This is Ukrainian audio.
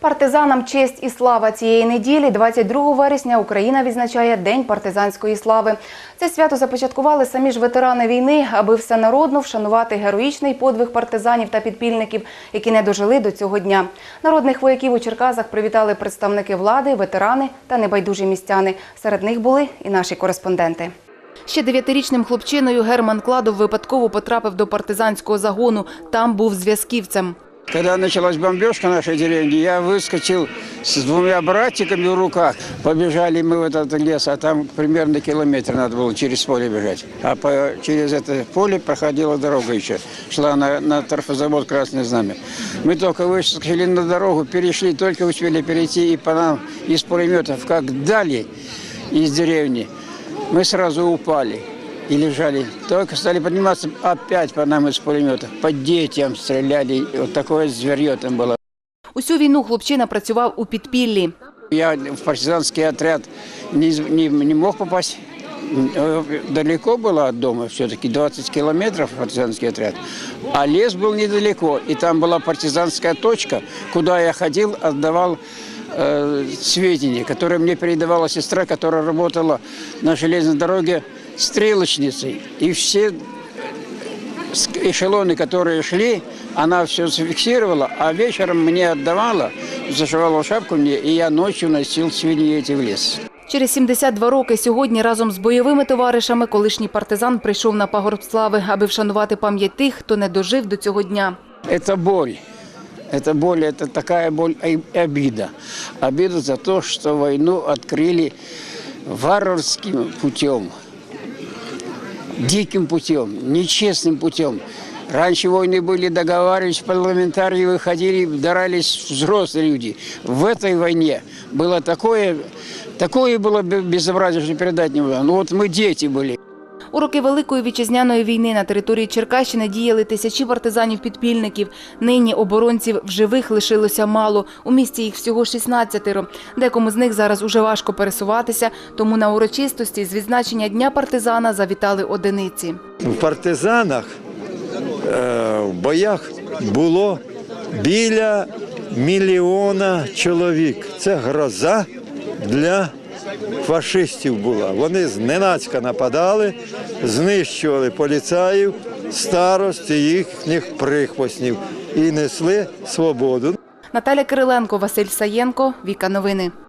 Партизанам честь і слава цієї неділі, 22 вересня, Україна відзначає День партизанської слави. Це свято започаткували самі ж ветерани війни, аби всенародно вшанувати героїчний подвиг партизанів та підпільників, які не дожили до цього дня. Народних вояків у Черкасах привітали представники влади, ветерани та небайдужі містяни. Серед них були і наші кореспонденти. Ще дев'ятирічним хлопчиною Герман Кладов випадково потрапив до партизанського загону. Там був зв'язківцем. Когда началась бомбежка нашей деревни, я выскочил с двумя братиками в руках. Побежали мы в этот лес, а там примерно километр надо было через поле бежать. А по, через это поле проходила дорога еще. Шла на, на торфозавод «Красное знамя». Мы только выскочили на дорогу, перешли, только успели перейти, и по нам из пулеметов, как дали из деревни, мы сразу упали и лежали. Только стали подниматься, опять по нам из пулеметов. По детям стреляли. Вот такое зверье там было. Усю війну хлопчина працював у підпіллі. Я в партизанский отряд не, не, не мог попасть. Э, Далеко было от дома, все-таки 20 километров партизанский отряд. А лес был недалеко, и там была партизанская точка, куда я ходил, отдавал э, сведения, которые мне передавала сестра, которая работала на железной дороге стрелочницей. И все с- эшелоны, которые шли, она все зафиксировала, а вечером мне отдавала, зашивала в шапку мне, и я ночью носил свиньи эти в лес. Через 72 роки сьогодні разом з бойовими товаришами колишній партизан прийшов на пагорб слави, аби вшанувати пам'ять тих, хто не дожив до цього дня. Это боль. Это боль, это такая боль и обида. Обида за то, что войну открыли варварским путем, диким путем, нечестным путем. Раньше войны были, договаривались, парламентарии выходили, дрались взрослые люди. В этой войне было такое, такое было бе- безобразие, что передать не могу. Ну вот мы дети были. Роки Великої вітчизняної війни на території Черкащини діяли тисячі партизанів-підпільників. Нині оборонців в живих лишилося мало. У місті їх всього 16. Декому з них зараз уже важко пересуватися, тому на урочистості з відзначення Дня партизана завітали одиниці. В партизанах е, в боях було біля мільйона чоловік. Це гроза для фашистів була. Вони зненацька нападали, знищували поліцаїв, старост і їхніх прихвостнів і несли свободу. Наталя Кириленко, Василь Саєнко, Віка Новини.